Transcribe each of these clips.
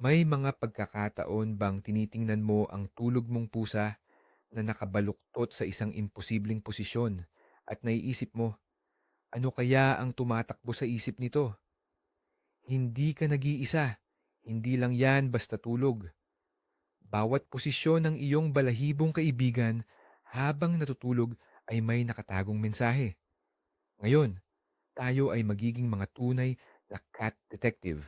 May mga pagkakataon bang tinitingnan mo ang tulog mong pusa na nakabaluktot sa isang imposibleng posisyon at naiisip mo, ano kaya ang tumatakbo sa isip nito? Hindi ka nag-iisa. Hindi lang yan basta tulog. Bawat posisyon ng iyong balahibong kaibigan habang natutulog ay may nakatagong mensahe. Ngayon, tayo ay magiging mga tunay na cat detective.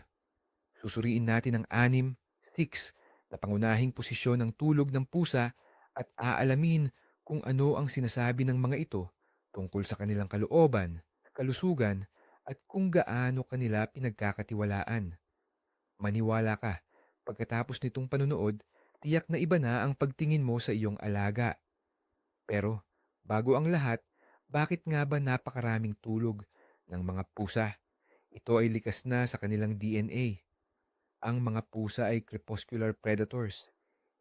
Susuriin natin ang anim, six, na pangunahing posisyon ng tulog ng pusa at aalamin kung ano ang sinasabi ng mga ito tungkol sa kanilang kalooban, kalusugan, at kung gaano kanila pinagkakatiwalaan. Maniwala ka, pagkatapos nitong panunood, tiyak na iba na ang pagtingin mo sa iyong alaga. Pero, bago ang lahat, bakit nga ba napakaraming tulog ng mga pusa? Ito ay likas na sa kanilang DNA. Ang mga pusa ay crepuscular predators.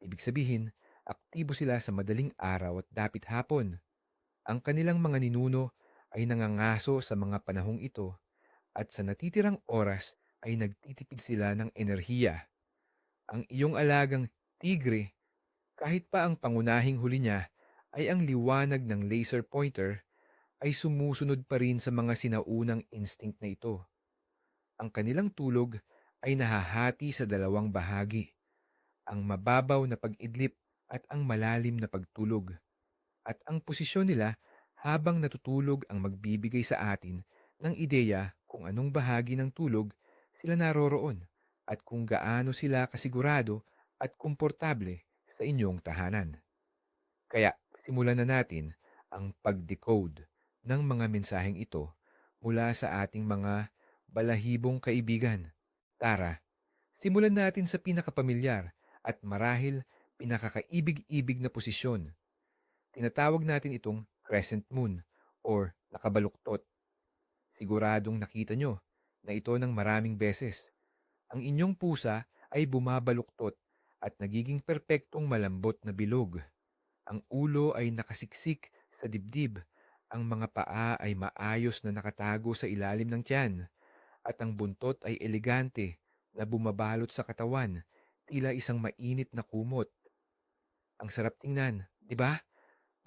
Ibig sabihin, aktibo sila sa madaling araw at dapit hapon. Ang kanilang mga ninuno ay nangangaso sa mga panahong ito at sa natitirang oras ay nagtitipid sila ng enerhiya. Ang iyong alagang tigre, kahit pa ang pangunahing huli niya ay ang liwanag ng laser pointer, ay sumusunod pa rin sa mga sinaunang instinct na ito. Ang kanilang tulog ay nahahati sa dalawang bahagi, ang mababaw na pag-idlip at ang malalim na pagtulog. At ang posisyon nila habang natutulog ang magbibigay sa atin ng ideya kung anong bahagi ng tulog sila naroroon at kung gaano sila kasigurado at komportable sa inyong tahanan. Kaya simulan na natin ang pag-decode ng mga mensaheng ito mula sa ating mga balahibong kaibigan. Tara, simulan natin sa pinakapamilyar at marahil pinakakaibig-ibig na posisyon. Tinatawag natin itong crescent moon or nakabaluktot. Siguradong nakita nyo na ito ng maraming beses. Ang inyong pusa ay bumabaluktot at nagiging perpektong malambot na bilog. Ang ulo ay nakasiksik sa dibdib. Ang mga paa ay maayos na nakatago sa ilalim ng tiyan at ang buntot ay elegante na bumabalot sa katawan, tila isang mainit na kumot. Ang sarap tingnan, di ba?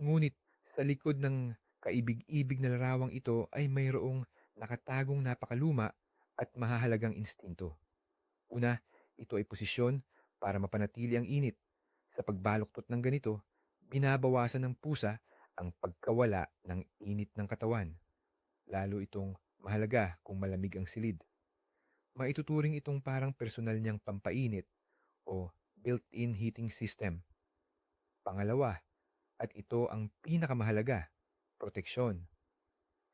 Ngunit sa likod ng kaibig-ibig na larawang ito ay mayroong nakatagong napakaluma at mahahalagang instinto. Una, ito ay posisyon para mapanatili ang init. Sa pagbaluktot ng ganito, binabawasan ng pusa ang pagkawala ng init ng katawan. Lalo itong Mahalaga kung malamig ang silid. Maituturing itong parang personal niyang pampainit o built-in heating system. Pangalawa, at ito ang pinakamahalaga, proteksyon.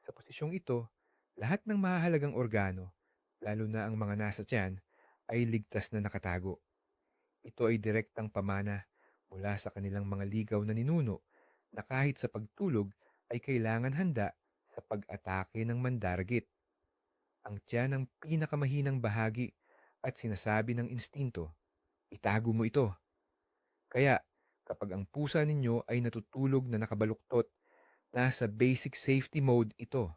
Sa posisyong ito, lahat ng mahalagang organo, lalo na ang mga nasa tiyan, ay ligtas na nakatago. Ito ay direktang pamana mula sa kanilang mga ligaw na ninuno na kahit sa pagtulog ay kailangan handa sa pag-atake ng mandargit. Ang tiyan ang pinakamahinang bahagi at sinasabi ng instinto, itago mo ito. Kaya kapag ang pusa ninyo ay natutulog na nakabaluktot, nasa basic safety mode ito.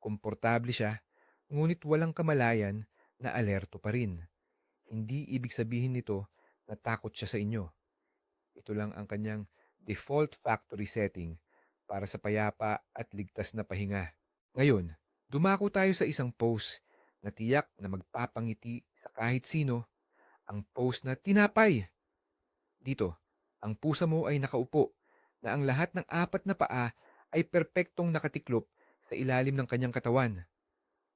Komportable siya, ngunit walang kamalayan na alerto pa rin. Hindi ibig sabihin nito na takot siya sa inyo. Ito lang ang kanyang default factory setting para sa payapa at ligtas na pahinga. Ngayon, dumako tayo sa isang post na tiyak na magpapangiti sa kahit sino, ang post na tinapay. Dito, ang pusa mo ay nakaupo na ang lahat ng apat na paa ay perpektong nakatiklop sa ilalim ng kanyang katawan.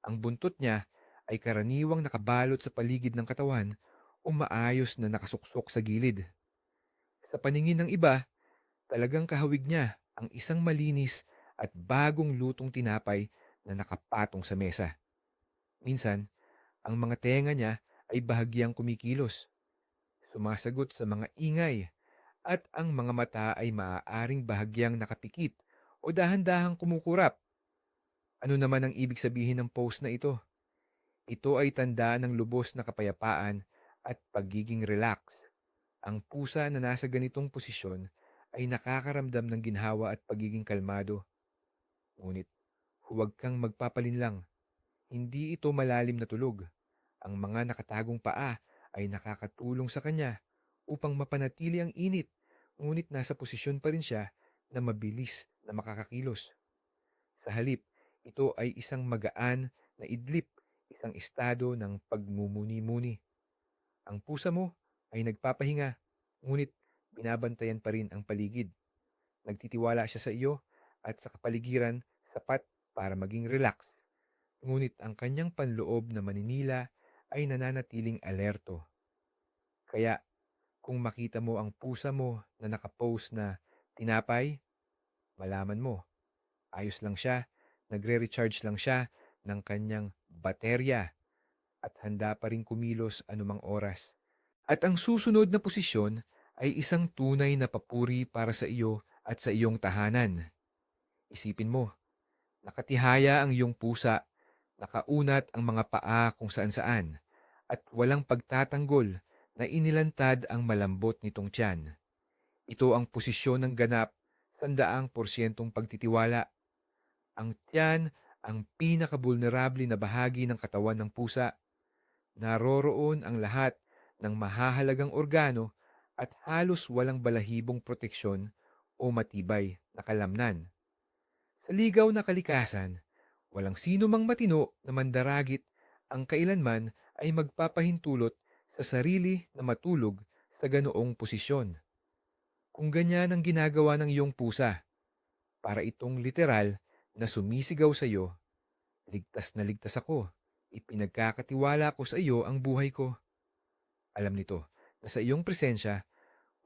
Ang buntot niya ay karaniwang nakabalot sa paligid ng katawan o maayos na nakasuksok sa gilid. Sa paningin ng iba, talagang kahawig niya ang isang malinis at bagong lutong tinapay na nakapatong sa mesa. Minsan, ang mga tenga niya ay bahagyang kumikilos. Sumasagot sa mga ingay at ang mga mata ay maaaring bahagyang nakapikit o dahan-dahang kumukurap. Ano naman ang ibig sabihin ng post na ito? Ito ay tanda ng lubos na kapayapaan at pagiging relax. Ang pusa na nasa ganitong posisyon ay nakakaramdam ng ginhawa at pagiging kalmado. Ngunit huwag kang magpapalinlang. Hindi ito malalim na tulog. Ang mga nakatagong paa ay nakakatulong sa kanya upang mapanatili ang init, ngunit nasa posisyon pa rin siya na mabilis na makakakilos. Sa halip, ito ay isang magaan na idlip, isang estado ng pagmumuni-muni. Ang pusa mo ay nagpapahinga, ngunit binabantayan pa rin ang paligid. Nagtitiwala siya sa iyo at sa kapaligiran sapat para maging relax. Ngunit ang kanyang panloob na maninila ay nananatiling alerto. Kaya kung makita mo ang pusa mo na nakapost na tinapay, malaman mo, ayos lang siya, nagre-recharge lang siya ng kanyang baterya at handa pa rin kumilos anumang oras. At ang susunod na posisyon ay isang tunay na papuri para sa iyo at sa iyong tahanan. Isipin mo, nakatihaya ang iyong pusa, nakaunat ang mga paa kung saan-saan, at walang pagtatanggol na inilantad ang malambot nitong tiyan. Ito ang posisyon ng ganap, sandaang porsyentong pagtitiwala. Ang tiyan ang pinakabulnerable na bahagi ng katawan ng pusa. Naroroon ang lahat ng mahahalagang organo at halos walang balahibong proteksyon o matibay na kalamnan. Sa ligaw na kalikasan, walang sino mang matino na mandaragit ang kailanman ay magpapahintulot sa sarili na matulog sa ganoong posisyon. Kung ganyan ang ginagawa ng iyong pusa, para itong literal na sumisigaw sa iyo, ligtas na ligtas ako, ipinagkakatiwala ko sa iyo ang buhay ko. Alam nito na sa iyong presensya,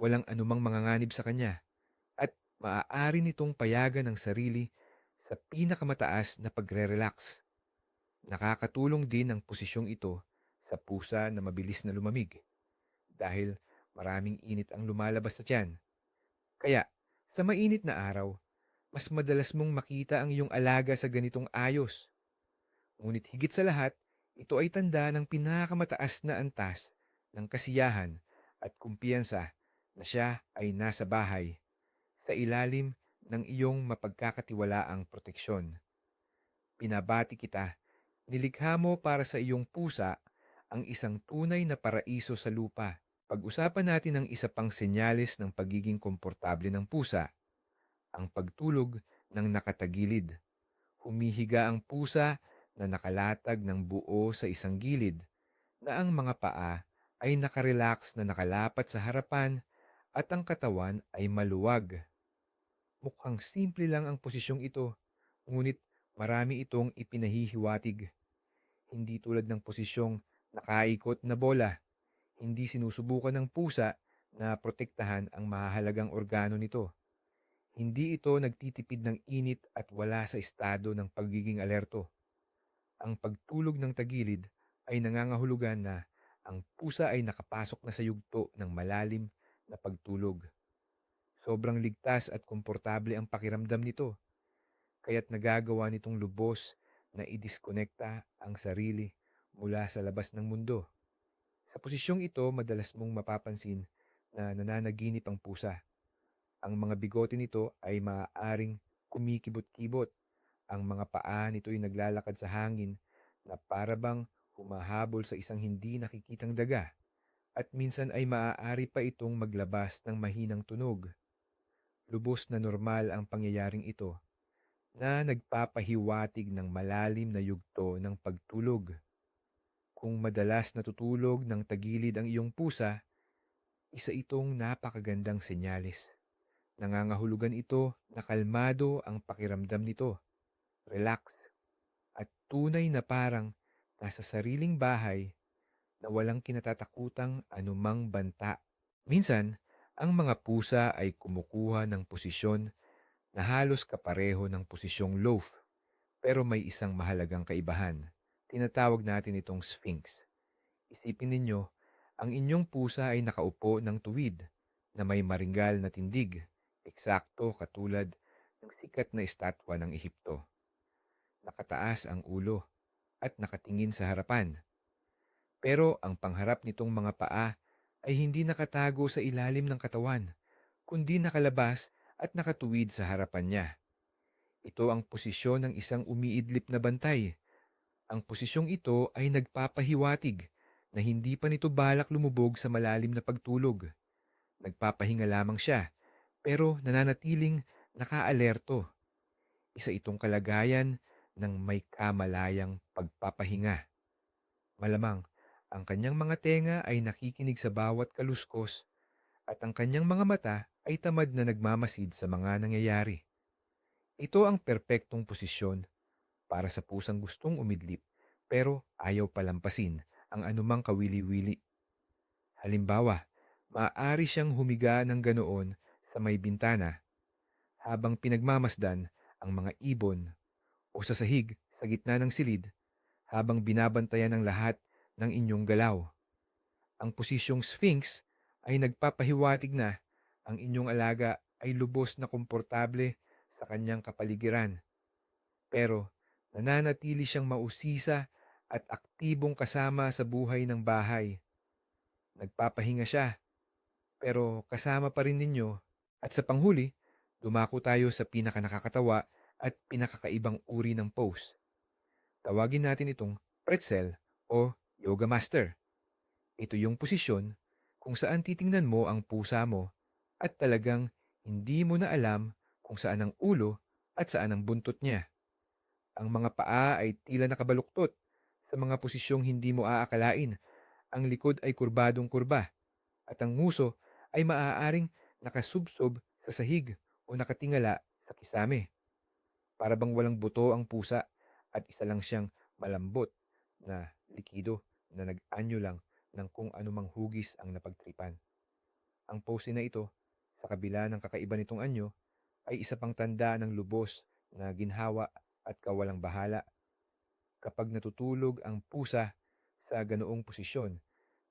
walang anumang manganganib sa kanya at maaari nitong payagan ang sarili sa pinakamataas na pagre-relax. Nakakatulong din ang posisyong ito sa pusa na mabilis na lumamig dahil maraming init ang lumalabas sa tiyan. Kaya, sa mainit na araw, mas madalas mong makita ang iyong alaga sa ganitong ayos. Ngunit higit sa lahat, ito ay tanda ng pinakamataas na antas ng kasiyahan at kumpiyansa na siya ay nasa bahay sa ilalim ng iyong mapagkakatiwalaang proteksyon. Pinabati kita, nilikha mo para sa iyong pusa ang isang tunay na paraiso sa lupa. Pag-usapan natin ang isa pang senyales ng pagiging komportable ng pusa, ang pagtulog ng nakatagilid. Humihiga ang pusa na nakalatag ng buo sa isang gilid na ang mga paa ay nakarelax na nakalapat sa harapan at ang katawan ay maluwag. Mukhang simple lang ang posisyong ito, ngunit marami itong ipinahihiwatig. Hindi tulad ng posisyong nakaikot na bola hindi sinusubukan ng pusa na protektahan ang mahalagang organo nito. Hindi ito nagtitipid ng init at wala sa estado ng pagiging alerto. Ang pagtulog ng tagilid ay nangangahulugan na ang pusa ay nakapasok na sa yugto ng malalim na pagtulog. Sobrang ligtas at komportable ang pakiramdam nito, kaya't nagagawa nitong lubos na idiskonekta ang sarili mula sa labas ng mundo. Sa posisyong ito, madalas mong mapapansin na nananaginip ang pusa. Ang mga bigote nito ay maaaring kumikibot-kibot. Ang mga paa nito ay naglalakad sa hangin na parabang humahabol sa isang hindi nakikitang daga. At minsan ay maaari pa itong maglabas ng mahinang tunog. Lubos na normal ang pangyayaring ito na nagpapahiwatig ng malalim na yugto ng pagtulog. Kung madalas natutulog ng tagilid ang iyong pusa, isa itong napakagandang senyales. Nangangahulugan ito na kalmado ang pakiramdam nito, relax, at tunay na parang nasa sariling bahay na walang kinatatakutang anumang banta. Minsan, ang mga pusa ay kumukuha ng posisyon na halos kapareho ng posisyong loaf, pero may isang mahalagang kaibahan tinatawag natin itong sphinx. Isipin ninyo, ang inyong pusa ay nakaupo ng tuwid na may maringgal na tindig, eksakto katulad ng sikat na estatwa ng Ehipto. Nakataas ang ulo at nakatingin sa harapan. Pero ang pangharap nitong mga paa ay hindi nakatago sa ilalim ng katawan, kundi nakalabas at nakatuwid sa harapan niya. Ito ang posisyon ng isang umiidlip na bantay ang posisyong ito ay nagpapahiwatig na hindi pa nito balak lumubog sa malalim na pagtulog. Nagpapahinga lamang siya, pero nananatiling nakaalerto. Isa itong kalagayan ng may kamalayang pagpapahinga. Malamang, ang kanyang mga tenga ay nakikinig sa bawat kaluskos at ang kanyang mga mata ay tamad na nagmamasid sa mga nangyayari. Ito ang perpektong posisyon para sa pusang gustong umidlip pero ayaw palampasin ang anumang kawili-wili. Halimbawa, maaari siyang humiga ng ganoon sa may bintana habang pinagmamasdan ang mga ibon o sa sahig sa gitna ng silid habang binabantayan ng lahat ng inyong galaw. Ang posisyong Sphinx ay nagpapahiwatig na ang inyong alaga ay lubos na komportable sa kanyang kapaligiran. Pero nananatili siyang mausisa at aktibong kasama sa buhay ng bahay. Nagpapahinga siya, pero kasama pa rin ninyo. At sa panghuli, dumako tayo sa pinakanakakatawa at pinakakaibang uri ng pose. Tawagin natin itong pretzel o yoga master. Ito yung posisyon kung saan titingnan mo ang pusa mo at talagang hindi mo na alam kung saan ang ulo at saan ang buntot niya. Ang mga paa ay tila nakabaluktot sa mga posisyong hindi mo aakalain. Ang likod ay kurbadong kurba at ang nguso ay maaaring nakasubsob sa sahig o nakatingala sa kisame. Para bang walang buto ang pusa at isa lang siyang malambot na likido na nag-anyo lang ng kung anumang hugis ang napagtripan. Ang pose na ito, sa kabila ng kakaiba nitong anyo, ay isa pang tanda ng lubos na ginhawa at kawalang bahala. Kapag natutulog ang pusa sa ganoong posisyon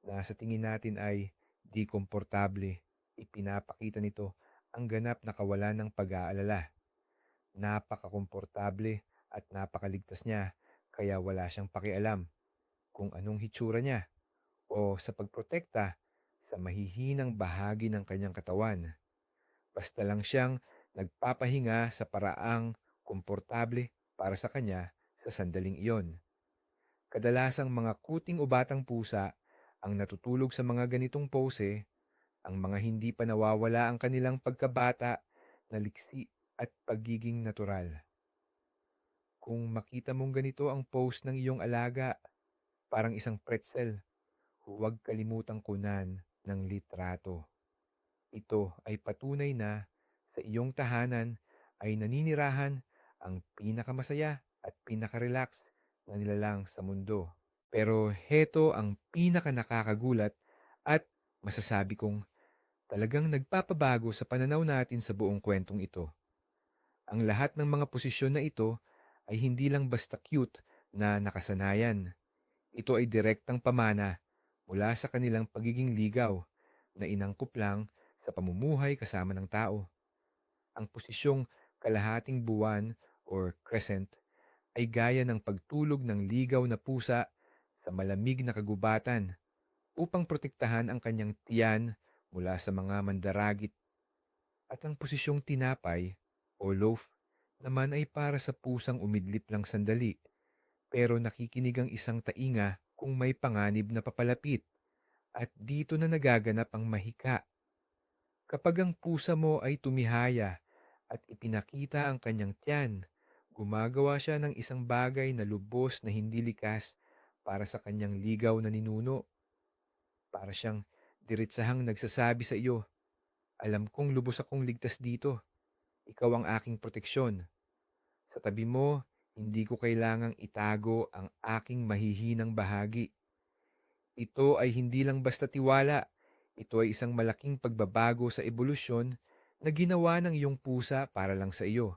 na sa tingin natin ay di komportable, ipinapakita nito ang ganap na kawalan ng pag-aalala. Napakakomportable at napakaligtas niya kaya wala siyang pakialam kung anong hitsura niya o sa pagprotekta sa mahihinang bahagi ng kanyang katawan. Basta lang siyang nagpapahinga sa paraang komportable para sa kanya sa sandaling iyon. Kadalasang mga kuting o batang pusa ang natutulog sa mga ganitong pose, ang mga hindi pa nawawala ang kanilang pagkabata na liksi at pagiging natural. Kung makita mong ganito ang pose ng iyong alaga, parang isang pretzel, huwag kalimutang kunan ng litrato. Ito ay patunay na sa iyong tahanan ay naninirahan ang pinakamasaya at pinakarelax na nilalang sa mundo. Pero heto ang pinaka nakakagulat at masasabi kong talagang nagpapabago sa pananaw natin sa buong kwentong ito. Ang lahat ng mga posisyon na ito ay hindi lang basta cute na nakasanayan. Ito ay direktang pamana mula sa kanilang pagiging ligaw na inangkop lang sa pamumuhay kasama ng tao. Ang posisyong kalahating buwan or crescent ay gaya ng pagtulog ng ligaw na pusa sa malamig na kagubatan upang protektahan ang kanyang tiyan mula sa mga mandaragit. At ang posisyong tinapay o loaf naman ay para sa pusang umidlip lang sandali pero nakikinig ang isang tainga kung may panganib na papalapit at dito na nagaganap ang mahika. Kapag ang pusa mo ay tumihaya at ipinakita ang kanyang tiyan, gumagawa siya ng isang bagay na lubos na hindi likas para sa kanyang ligaw na ninuno. Para siyang diritsahang nagsasabi sa iyo, alam kong lubos akong ligtas dito. Ikaw ang aking proteksyon. Sa tabi mo, hindi ko kailangang itago ang aking mahihinang bahagi. Ito ay hindi lang basta tiwala. Ito ay isang malaking pagbabago sa ebolusyon na ginawa ng iyong pusa para lang sa iyo.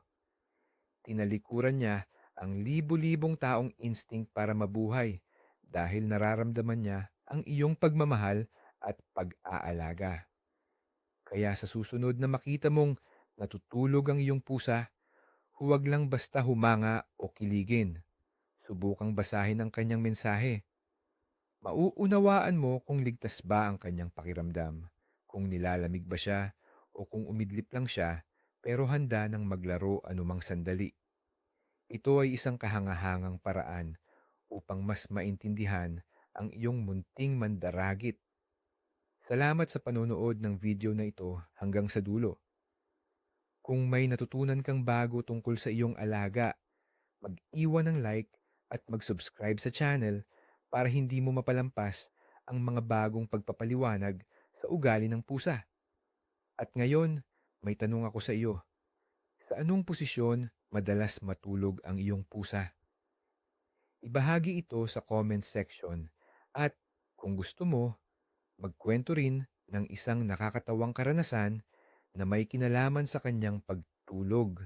Tinalikuran niya ang libu-libong taong instinct para mabuhay dahil nararamdaman niya ang iyong pagmamahal at pag-aalaga. Kaya sa susunod na makita mong natutulog ang iyong pusa, huwag lang basta humanga kiligin. Subukang basahin ang kanyang mensahe Mauunawaan mo kung ligtas ba ang kanyang pakiramdam, kung nilalamig ba siya o kung umidlip lang siya pero handa nang maglaro anumang sandali. Ito ay isang kahangahangang paraan upang mas maintindihan ang iyong munting mandaragit. Salamat sa panonood ng video na ito hanggang sa dulo. Kung may natutunan kang bago tungkol sa iyong alaga, mag-iwan ng like at mag-subscribe sa channel para hindi mo mapalampas ang mga bagong pagpapaliwanag sa ugali ng pusa. At ngayon, may tanong ako sa iyo. Sa anong posisyon madalas matulog ang iyong pusa? Ibahagi ito sa comment section at kung gusto mo, magkwento rin ng isang nakakatawang karanasan na may kinalaman sa kanyang pagtulog.